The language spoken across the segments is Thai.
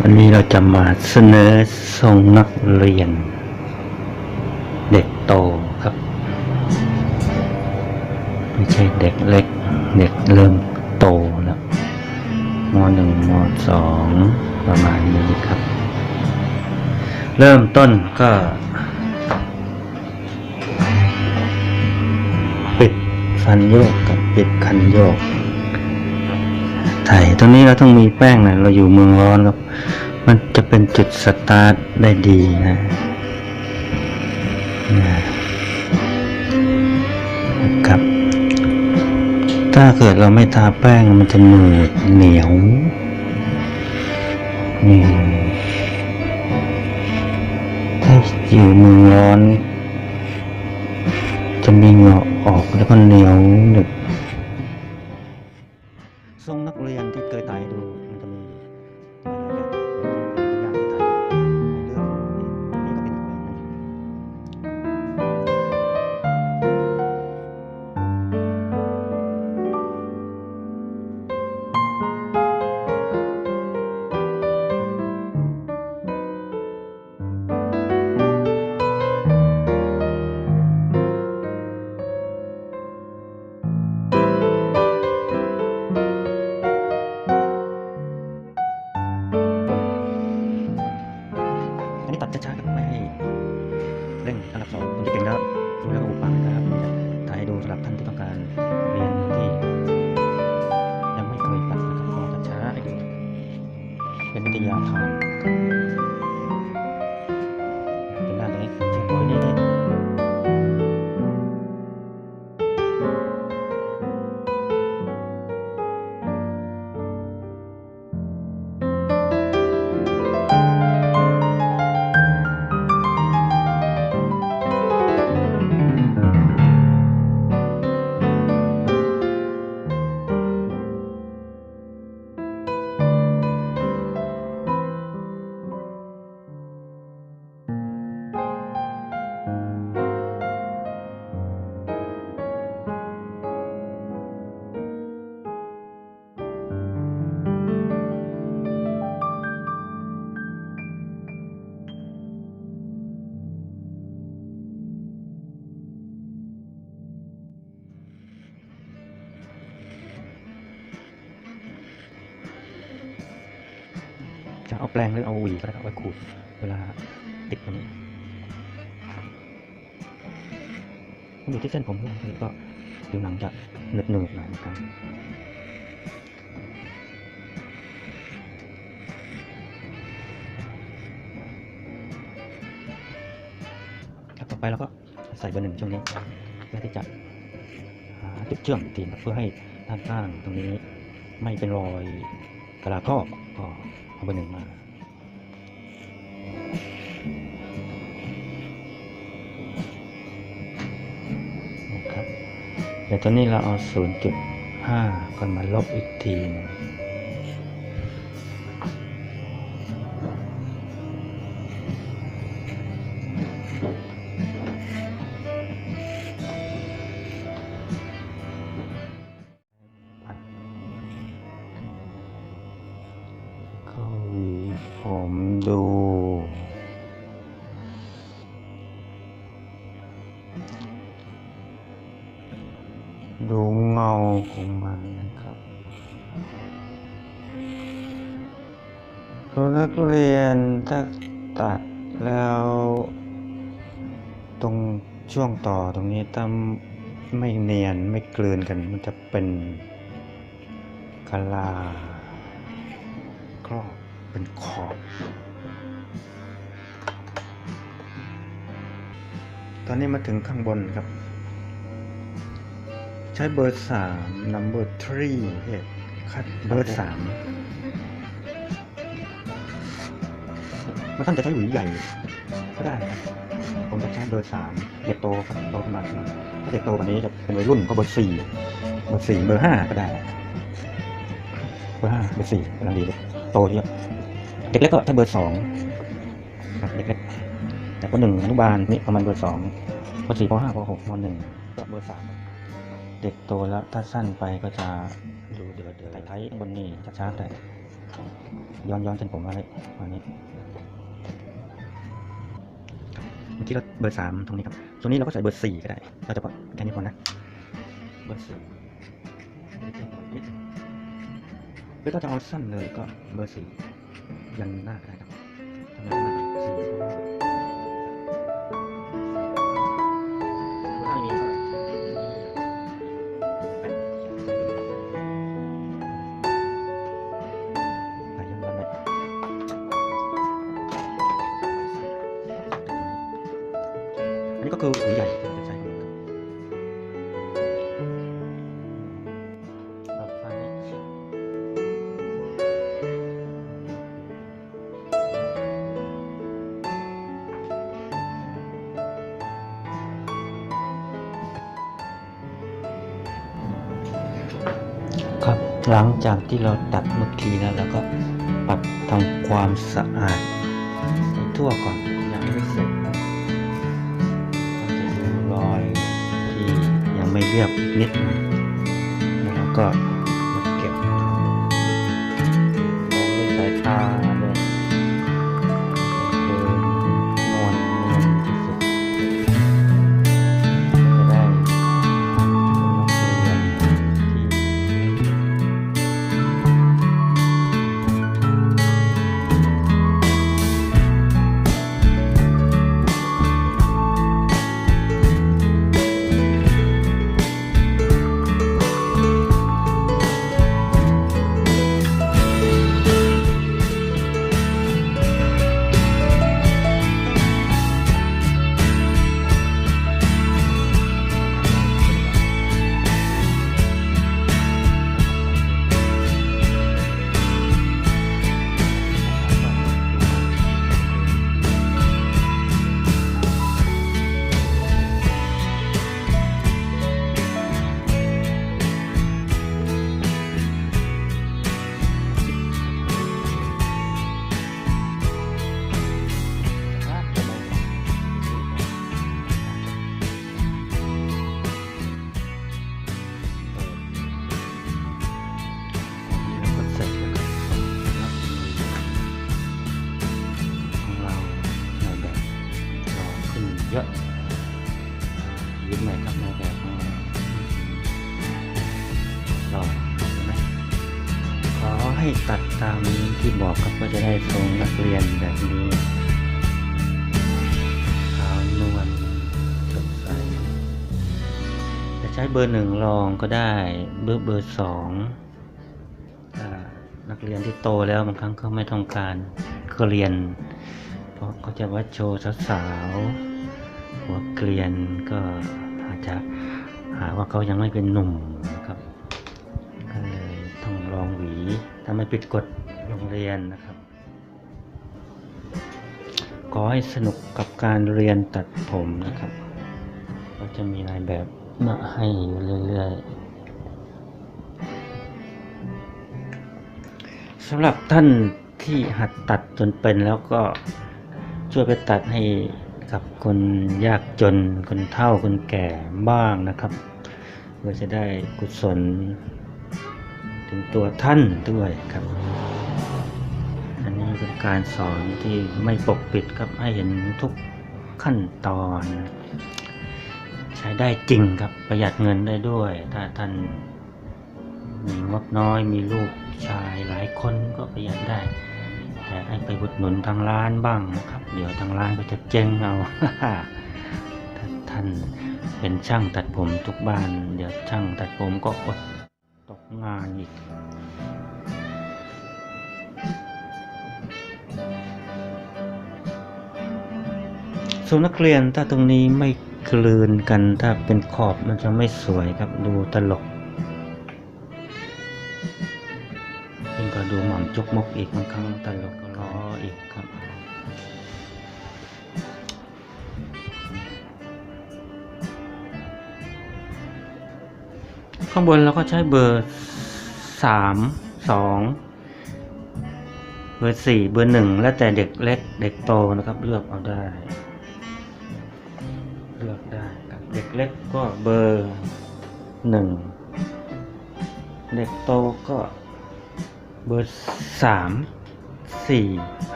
วันนี้เราจะมาเสนอทรงนักเรียน เด็กโตครับ ไม่ใช่เด็กเล็ก เด็กเริ่มโตแล้วมหนึ่งมสองประมาณนี้ครับ เริ่มต้นก็ ปิดฟันโยกกับปิดคันโยก ไถ่ตรงนี้เราต้องมีแป้งนะเราอยู่เมืองร้อนครับ มันจะเป็นจุดสตาร์ทได้ดีนะนะครับ ถ้าเกิดเราไม่ทาแป้งมันจะหนืดเหนียวนี่ถ้าอยู่เมืองร้อน จะมีเหงาออกแล้วก็เหนียวหนึบ เอาแปรงหรือเอาหวีก็ได้ครับไว้ขูดเวลาติดตรงนี้มันอยู่ที่เส้นผมด้วยก็ผิวหนังจะหนึบหนึบๆหน่อยนะครับครับต่อไปเราก็ใส่เบอร์หนึ่งช่วงนี้เพื่อที่จะหาจุดเชื่อมอีนเพื่อให้ด้านข้างตรงนี้ไม่เป็นรอยกระลาครอก็ เอาเบอร์หนึ่งมาครับเดี๋ยวตอนนี้เราเอา 0.5ก่อนมาลบอีกทีหนึง ผมดู ดูเงาของมันนะครับตัวนักเรียนถ้าตัดแล้ว ตรงช่วงต่อตรงนี้ถ้าไม่เนียนไม่กลืนกันมันจะเป็นกะลาครอบ เป็นขอบ ตอนนี้มาถึงข้างบนครับ ใช้เบอร์สาม number three เฮ้ยคัดเบอร์สามมันท่านจะใช้หวีใหญ่ก็ได้ครับผมจะใช้เบอร์สามเด็กโตครับโตขึ้นมาถ้าเด็กโตกว่านี้จะเป็นวัยรุ่นก็เบอร์สี่เบอร์สี่เบอร์ห้าก็ได้เบอร์ห้าเบอร์สี่กำลังดีเลยโตเยอะ เด็กเล็กก็ใช้เบอร์สองครับเด็กเล็กแต่ปหนึ่งอนุบาลนี่ประมาณเบอร์สองปสี่ปห้าปหกปหนึ่งก็เบอร์สามเด็กโตแล้วถ้าสั้นไปก็จะดูเดือดเดือดไทยๆบนนี่ช้าๆแต่ย้อนย้อนเส้นผมไว้วันนี้เมื่อกี้เราเบอร์สามตรงนี้ครับตรงนี้เราก็ใส่เบอร์สี่ก็ได้เราจะพอแค่นี้พอนะเบอร์สี่หรือถ้าจะเอาสั้นเลยก็เบอร์สี่ ยันหน้าก็ได้ งจากที่เราตัดเมื่อกี้แล้วเราก็ปัดทำความสะอาดให้ทั่วก่อนยังไม่เสร็จจะดูรอยที่ยังไม่เรียบนิดนึงแล้วก็ เยอะยิ้มใหม่ครับในแบบของเรารอเห็นไหมขอให้ตัดตามที่บอกครับว่าจะได้ทรงนักเรียนแบบนี้ขาวนวลสดใสจะใช้เบอร์หนึ่งรองก็ได้เบอร์เบอร์สองนักเรียนที่โตแล้วบางครั้งก็ไม่ต้องการเกลียน เพราะเขาจะว่าโชว์สาวๆ หัวเกลียนก็อาจจะหาว่าเขายังไม่เป็นหนุ่มนะครับก็เลยต้องลองหวีถ้าไม่ปิดกฎโรงเรียนนะครับ ขอให้สนุกกับการเรียนตัดผมนะครับ ก็จะมีรายแบบมาให้อยู่เรื่อยๆสำหรับท่านที่หัดตัดจนเป็นแล้วก็ช่วยไปตัดให้ กับ คนยากจน คนเฒ่า คนแก่บ้างนะครับ เพื่อจะได้กุศล ถึงตัวท่านด้วยครับ อันนี้เป็นการสอนที่ไม่ปกปิดครับ ให้เห็นทุกขั้นตอน ใช้ได้จริงครับ ประหยัดเงินได้ด้วย ถ้าท่านมีงบน้อย มีลูกชายหลายคนก็ประหยัดได้ แต่ให้ไปอุดหนุนทางร้านบ้างนะครับ เดี๋ยวทางร้านก็จะเจ๊งเอาถ้าท่านเป็นช่างตัดผมทุกบ้าน เดี๋ยวช่างตัดผมก็อดตกงานอีกส่วนนักเรียนถ้าตรงนี้ไม่คลืนกันถ้าเป็นขอบมันจะไม่สวยครับดูตลกยิ่งก็ดูหม่อมจุกมกอีกบางครั้งตลก อีกครับ ข้างบนเราก็ใช้เบอร์สามสองเบอร์สี่เบอร์หนึ่งแล้วแต่เด็กเล็กเด็กโตนะครับ เลือกเอาได้ เลือกได้ครับเด็กเล็กก็เบอร์หนึ่งเด็กโตก็เบอร์สาม สี่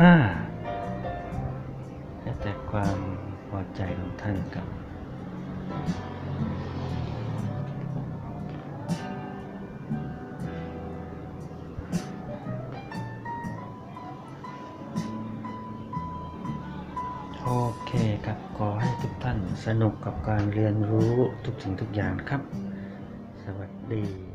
ห้าแล้วแต่ความพอใจของท่านครับโอเคครับ ขอให้ทุกท่านสนุกกับการเรียนรู้ทุกสิ่งทุกอย่างครับ สวัสดี